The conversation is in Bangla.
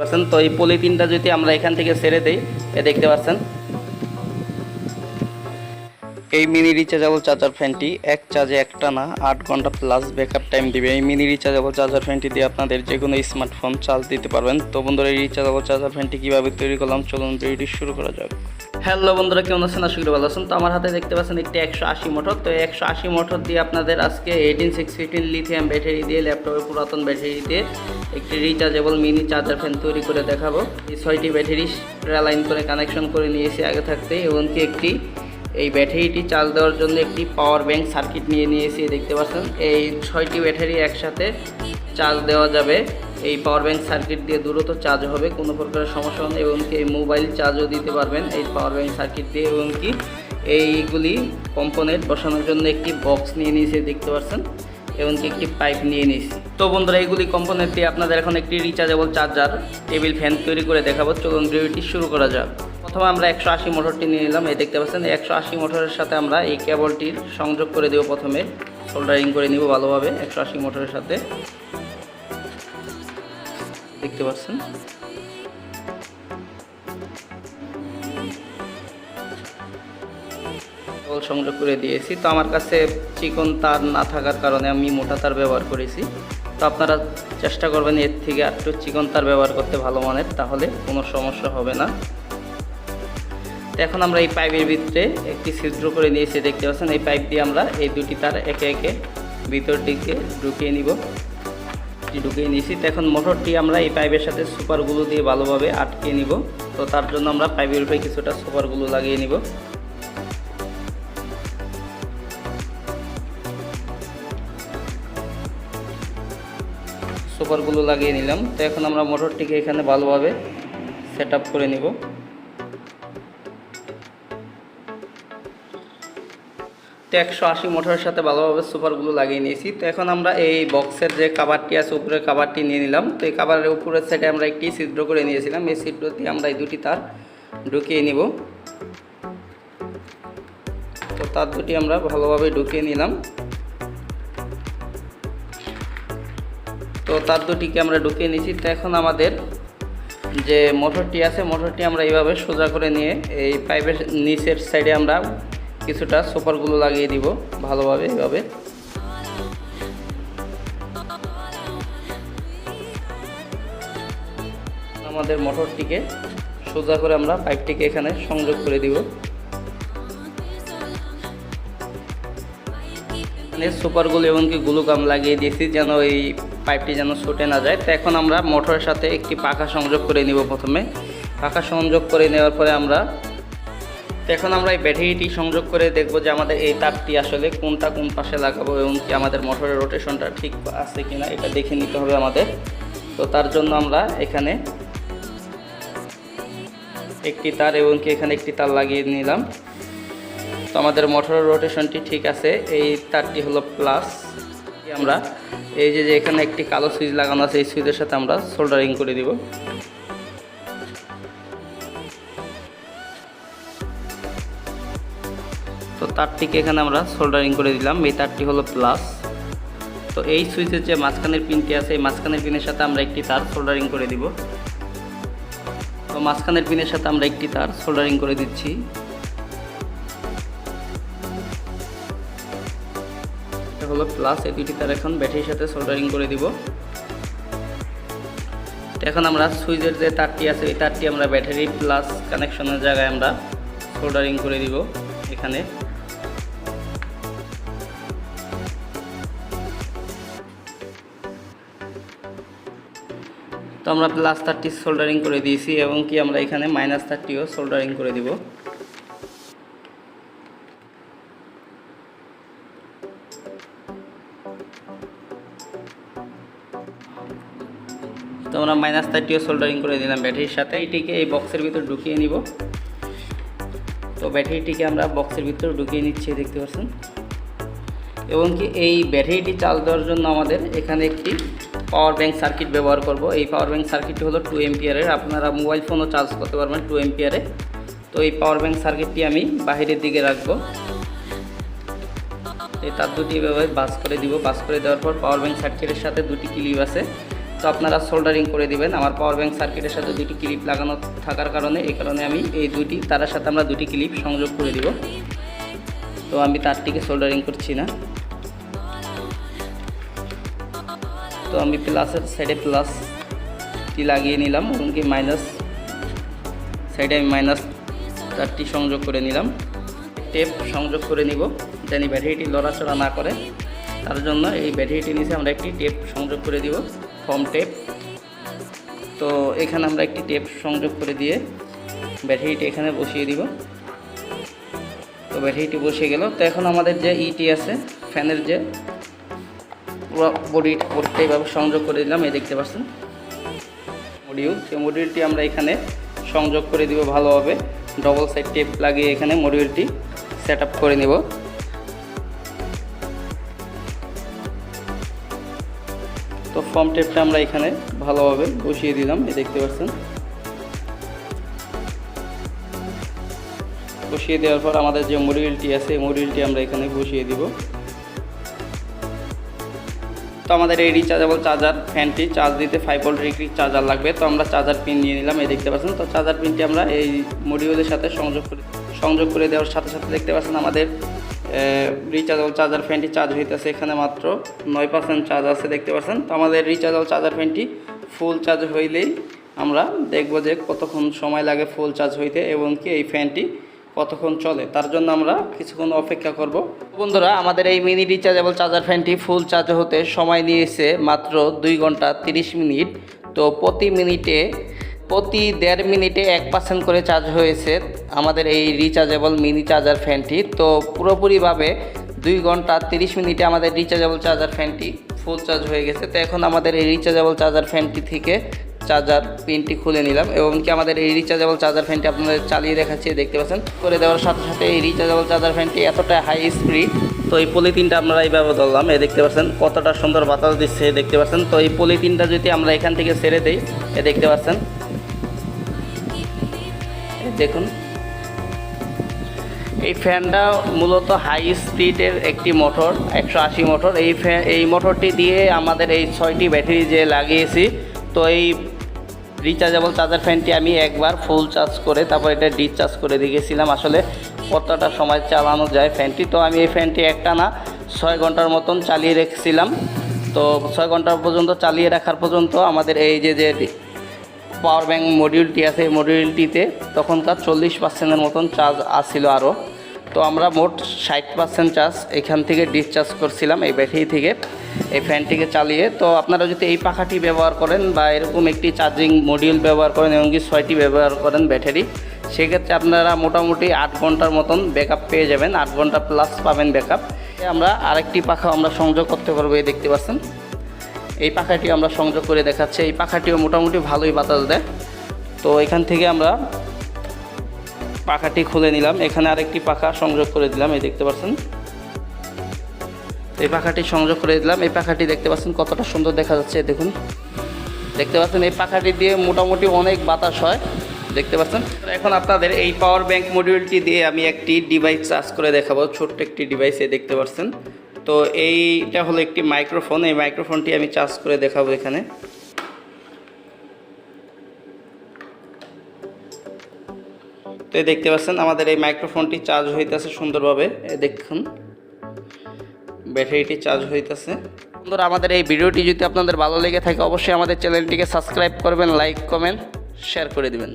পাচ্ছেন। তো এই পলিথিনটা যদি আমরা এখান থেকে ছেড়ে দিই দেখতে পাচ্ছেন। এই মিনি রিচার্জেবল চার্জার ফ্যানটি এক চার্জে একটা না আট ঘণ্টা প্লাস ব্যাকআপ টাইম দিবে। এই মিনি রিচার্জেবল চার্জার ফ্যানটি দিয়ে আপনাদের যে কোনো স্মার্টফোন চার্জ দিতে পারবেন। তো বন্ধুরা, এই রিচার্জেবল চার্জার ফ্যানটি কীভাবে তৈরি করলাম? চলুন ভিডিওটি শুরু করা যাক। হ্যালো বন্ধুরা, কেমন আছেন? আশা করি ভালো আছেন। তো আমার হাতে দেখতে পাচ্ছেন একটি একশো আশি মোটর। তো একশো আশি মোটর দিয়ে আপনাদের আজকে eighteen six fifteen lithium battery দিয়ে ল্যাপটপের পুরাতন ব্যাটারি দিয়ে একটি রিচার্জেবল মিনি চার্জার ফ্যান তৈরি করে দেখাবো। এই ছয়টি ব্যাটারি লাইন করে কানেকশন করে নিয়েছি আগে থাকতে, এমনকি একটি এই ব্যাটারিটি চার্জ দেওয়ার জন্য একটি পাওয়ার ব্যাংক সার্কিট নিয়ে নিয়েছি, দেখতে পাচ্ছেন। এই ছয়টি ব্যাটারি একসাথে চার্জ দেওয়া যাবে। এই পাওয়ার ব্যাংক সার্কিট দিয়ে দ্রুত চার্জ হবে, কোনো প্রকারের সমস্যা হবে এবং কি এই মোবাইল চার্জও দিতে পারবেন এই পাওয়ার ব্যাংক সার্কিট দিয়ে, এবং কি এইগুলি কম্পোনেন্ট বসানোর জন্য একটি বক্স নিয়ে নিয়েছি, দেখতে পাচ্ছেন এমনকি একটি পাইপ নিয়ে নিয়েছি। তো বন্ধুরা, এইগুলি কম্পোনেন্ট দিয়ে আপনাদের এখন একটি রিচার্জেবল চার্জার টেবিল ফ্যান তৈরি করে দেখাবো, চলুন ভিডিওটি শুরু করা যাক। প্রথমে আমরা একশো আশি মোটরটি নিয়ে নিলাম, এই দেখতে পাচ্ছেন, একশো আশি মোটরের সাথে আমরা এই কেবলটির সংযোগ করে দেবো প্রথমে সোল্ডারিং করে নিব ভালোভাবে, একশো আশি মোটরের সাথে। দেখতে পাচ্ছেন। কেবল সংযোগ করে দিয়েছি। তো আমার কাছে চিকন তার না থাকার কারণে আমি মোটা তার ব্যবহার করেছি। তো আপনারা চেষ্টা করবেন এর থেকে একটু চিকন তার ব্যবহার করতে ভালো মানের, তাহলে কোনো সমস্যা হবে না। তো এখন আমরা এই পাইপের ভিতরে একটি ছিদ্র করে নিয়েছি, দেখতে পাচ্ছেন। এই পাইপ দিয়ে আমরা এই দুটি তার একে একে ভিতর দিকে ঢুকিয়ে নিব। ঢুকিয়ে নিয়েছি। তো এখন মোটরটি আমরা এই পাইপের সাথে সুপারগুলো দিয়ে ভালোভাবে আটকে নিব। তো তার জন্য আমরা পাইপের উপরে কিছুটা সুপারগুলো লাগিয়ে নিব। সুপারগুলো লাগিয়ে নিলাম। তো এখন আমরা মোটরটিকে এখানে ভালোভাবে সেট করে নিব। তো একশো আশি মোটরের সাথে ভালোভাবে সুপারগুলো লাগিয়ে নিয়েছি। তো এখন আমরা এই বক্সের যে কাবারটি আছে, উপরের কাবারটি নিয়ে নিলাম। তো এই কাভারের উপরের সাইডে আমরা একটি ছিদ্র করে নিয়েছিলাম। এই ছিদ্র দিয়ে আমরা এই দুটি তার ঢুকিয়ে নিব। তো তার দুটি আমরা ভালোভাবে ঢুকিয়ে নিলাম। তো তার দুটিকে আমরা ঢুকিয়ে নিয়েছি। তো এখন আমাদের যে মোটরটি আছে, মোটরটি আমরা এইভাবে সোজা করে নিয়ে এই পাইপের নিচের সাইডে আমরা কিছুটা সুপারগুলো লাগিয়ে দিব ভালোভাবে এইভাবে আমাদের মোটরটিকে সোজা করে আমরা পাইপটিকে এখানে সংযোগ করে দিব। এখানে সুপারগুলো এমনকি গ্লুকাম লাগিয়ে দিয়েছি যেন এই পাইপটি যেন ছুটে না যায়। তো এখন আমরা মোটরের সাথে একটি পাখা সংযোগ করে নিব প্রথমে। পাখা সংযোগ করে নেওয়ার পরে আমরা তো এখন আমরা এই ব্যাটারিটি সংযোগ করে দেখব যে আমাদের এই তারটি আসলে কোনটা কোন পাশে লাগাবো এবং কি আমাদের মোটরের রোটেশনটা ঠিক আছে কিনা, এটা দেখে নিতে হবে আমাদের। তো তার জন্য আমরা এখানে একটি তার এবং কি এখানে একটি তার লাগিয়ে নিলাম। তো আমাদের মোটরের রোটেশনটি ঠিক আছে, এই তারটি হলো প্লাস আমরা এই যে যে এখানে একটি কালো সুইচ লাগানো আছে, এই সুইচের সাথে আমরা সোল্ডারিং করে দিব। তারটিকে এখানে আমরা সোল্ডারিং করে দিলাম। এই তারটি হলো প্লাস তো এই সুইচের যে মাঝখানের পিনটি আছে, এই মাঝখানের পিনের সাথে আমরা একটি তার সোল্ডারিং করে দিব। তো মাঝখানের পিনের সাথে আমরা একটি তার সোল্ডারিং করে দিচ্ছি। হলো প্লাস এই দুটি তার এখন ব্যাটারির সাথে সোল্ডারিং করে দিব। এখন আমরা সুইচের যে তারটি আছে, এই তারটি আমরা ব্যাটারি প্লাস কানেকশনের জায়গায় আমরা সোল্ডারিং করে দিব এখানে। আমরা প্লাস থার্টি সোল্ডারিং করে দিয়েছি এবং কি আমরা এখানে মাইনাস থার্টিও সোল্ডারিং করে দিব। তো আমরা মাইনাস থার্টিও সোল্ডারিং করে দিলাম ব্যাটারির সাথে। এইটিকে এই বক্সের ভিতর ঢুকিয়ে নিব। তো ব্যাটারিটিকে আমরা বক্সের ভিতর ঢুকিয়ে নিচ্ছি, দেখতে পাচ্ছেন? এবং কি এই ব্যাটারিটি চার্জ দেওয়ার জন্য আমাদের এখানে একটি পাওয়ার ব্যাংক সার্কিট ব্যবহার করব। এই পাওয়ার ব্যাংক সার্কিটটি হলো টু এমপিয়ারের আপনারা মোবাইল ফোনও চার্জ করতে পারবেন টু এমপিয়ারে তো এই পাওয়ার ব্যাংক সার্কিটটি আমি বাহিরের দিকে রাখব। এই তার দুটি এভাবে বাস করে দিব। বাস করে দেওয়ার পর পাওয়ার ব্যাংক সার্কিটের সাথে দুটি ক্লিপ আছে। তো আপনারা সোল্ডারিং করে দিবেন। আমার পাওয়ার ব্যাংক সার্কিটের সাথে দুটি ক্লিপ লাগানো থাকার কারণে, এই কারণে আমি এই দুটি তারের সাথে আমরা দুটি ক্লিপ সংযোগ করে দিব। তো আমি তারটিকে সোল্ডারিং করছি না। তো আমি প্লাসের সাইডে প্লাসটি লাগিয়ে নিলাম এমনকি মাইনাস সাইডে আমি মাইনাস তারটি সংযোগ করে নিলাম। টেপ সংযোগ করে নিব, জানি ব্যাটারিটি লড়াচড়া না করে। তার জন্য এই ব্যাটারিটি নিচে আমরা একটি টেপ সংযোগ করে দিব ফর্ম টেপ তো এখানে আমরা একটি টেপ সংযোগ করে দিয়ে ব্যাটারিটি এখানে বসিয়ে দিব। তো ব্যাটারিটি বসে গেল। তো এখন আমাদের যে ইটি আছে ফ্যানের যে বডি বডিটা এইভাবে সংযোগ করে দিলাম, এই দেখতে পাচ্ছেন। মডিউল সেই মডিউলটি আমরা এখানে সংযোগ করে দিব ভালোভাবে। ডবল সাইড টেপ লাগিয়ে এখানে মডিউলটি সেট করে নেব। তো ফর্ম টেপটা আমরা এখানে ভালোভাবে বসিয়ে দিলাম, এই দেখতে পাচ্ছেন। বসিয়ে দেওয়ার পর আমাদের যে মডিউলটি আছে, এই মডিউলটি আমরা এখানে বসিয়ে দিব। তো আমাদের এই রিচার্জেবল চার্জার ফ্যানটি চার্জ দিতে ফাইভ ভোল্ট ডিগ্রি চার্জার লাগবে। তো আমরা চার্জার পিন নিয়ে নিলাম, এই দেখতে পাচ্ছেন। তো চার্জার পিনটি আমরা এই মডিউলের সাথে সংযোগ করে সংযোগ করে দেওয়ার সাথে সাথে দেখতে পাচ্ছেন আমাদের রিচার্জেবল চার্জার ফ্যানটি চার্জ হইতেছে এখানে মাত্র নয় পার্সেন্ট চার্জ আছে, দেখতে পাচ্ছেন। তো আমাদের রিচার্জেবল চার্জার ফ্যানটি ফুল চার্জ হইলেই আমরা দেখব যে কতক্ষণ সময় লাগে ফুল চার্জ হইতে এবং কি এই ফ্যানটি কতক্ষণ চলে, তার জন্য আমরা কিছুক্ষণ অপেক্ষা করব। বন্ধুরা, আমাদের এই মিনি রিচার্জেবল চার্জার ফ্যানটি ফুল চার্জ হতে সময় নিয়েছে মাত্র দুই ঘণ্টা তিরিশ মিনিট। তো প্রতি মিনিটে, প্রতি দেড় মিনিটে এক পার্সেন্ট করে চার্জ হয়েছে আমাদের এই রিচার্জেবল মিনি চার্জার ফ্যানটি তো পুরোপুরিভাবে দুই ঘণ্টা তিরিশ মিনিটে আমাদের রিচার্জেবল চার্জার ফ্যানটি ফুল চার্জ হয়ে গেছে। তো এখন আমাদের এই রিচার্জেবল চার্জার ফ্যানটি থেকে চার্জার পিনটি খুলে নিলাম এবং কি আমাদের এই রিচার্জেবল চার্জার ফ্যানটি আপনাদের চালিয়ে দেখাচ্ছি, দেখতে পাচ্ছেন? করে দেওয়ার সাথে সাথে এই রিচার্জেবল চার্জার ফ্যানটি এতটা হাই স্পিড তো এই পলিথিনটা আমরা এইভাবে ধরলাম এ দেখতে পাচ্ছেন কতটা সুন্দর বাতাস দিচ্ছে দেখতে পাচ্ছেন? তো এই পলিথিনটা যদি আমরা এখান থেকে ছেড়ে দিই এ দেখতে পাচ্ছেন? দেখুন। এই ফ্যানটা মূলত হাই স্পিডের একটি মোটর একশো আশি মোটর এই ফ্যান এই মোটরটি দিয়ে আমাদের এই ছয়টি ব্যাটারি যে লাগিয়েছি, তো এই রিচার্জেবল চার্জার ফ্যানটি আমি একবার ফুল চার্জ করে তারপর এটা ডিসচার্জ করে দিয়ে গেছিলাম। আসলে কতটা সময় চালানো যায় ফ্যানটি তো আমি এই ফ্যানটি একটা না ছয় ঘণ্টার মতন চালিয়ে রেখেছিলাম। তো ছয় ঘণ্টা পর্যন্ত চালিয়ে রাখার পর্যন্ত আমাদের এই যে যে পাওয়ার ব্যাঙ্ক মডিউলটি আছে, এই মডিউলটিতে তখনকার চল্লিশ পার্সেন্টের মতন চার্জ আসছিল আরও তো আমরা মোট ষাট পার্সেন্ট চার্জ এখান থেকে ডিসচার্জ করছিলাম এই ব্যাটারি থেকে, এই ফ্যানটিকে চালিয়ে। তো আপনারা যদি এই পাখাটি ব্যবহার করেন বা এরকম একটি চার্জিং মডিউল ব্যবহার করেন এমনকি ছয়টি ব্যবহার করেন ব্যাটারি, সেক্ষেত্রে আপনারা মোটামুটি আট ঘণ্টার মতন ব্যাকআপ পেয়ে যাবেন, আট ঘণ্টা প্লাস পাবেন ব্যাকআপ আমরা আরেকটি পাখা আমরা সংযোগ করতে পারব, এই দেখতে পাচ্ছেন। এই পাখাটি আমরা সংযোগ করে দেখাচ্ছি, এই পাখাটিও মোটামুটি ভালোই বাতাস দেয়। তো এখান থেকে আমরা পাখাটি খুলে নিলাম। এখানে আরেকটি পাখা সংযোগ করে দিলাম, এই দেখতে পাচ্ছেন। এই পাখাটি সংযোগ করে দিলাম। এই পাখাটি দেখতে পাচ্ছেন কতটা সুন্দর দেখা যাচ্ছে দেখুন। দেখতে পাচ্ছেন এই পাখাটি দিয়ে মোটামুটি অনেক বাতাস হয়, দেখতে পাচ্ছেন। এখন আপনাদের এই পাওয়ার ব্যাংক মডিউলটি দিয়ে আমি একটি ডিভাইস চার্জ করে দেখাবো, ছোট্ট একটি ডিভাইস এই দেখতে পাচ্ছেন। তো এইটা হলো একটি মাইক্রোফোন এই মাইক্রোফোনটি আমি চার্জ করে দেখাবো এখানে। তো এই দেখতে পাচ্ছেন, আমাদের এই মাইক্রোফোনটি চার্জ হইতেছে সুন্দরভাবে। দেখুন ব্যাটারিটি চার্জ হইতেছে। বন্ধুরা, আমাদের এই ভিডিওটি যদি আপনাদের ভালো লেগে থাকে, অবশ্যই আমাদের চ্যানেলটিকে সাবস্ক্রাইব করবেন লাইক কমেন্ট শেয়ার করে দিবেন।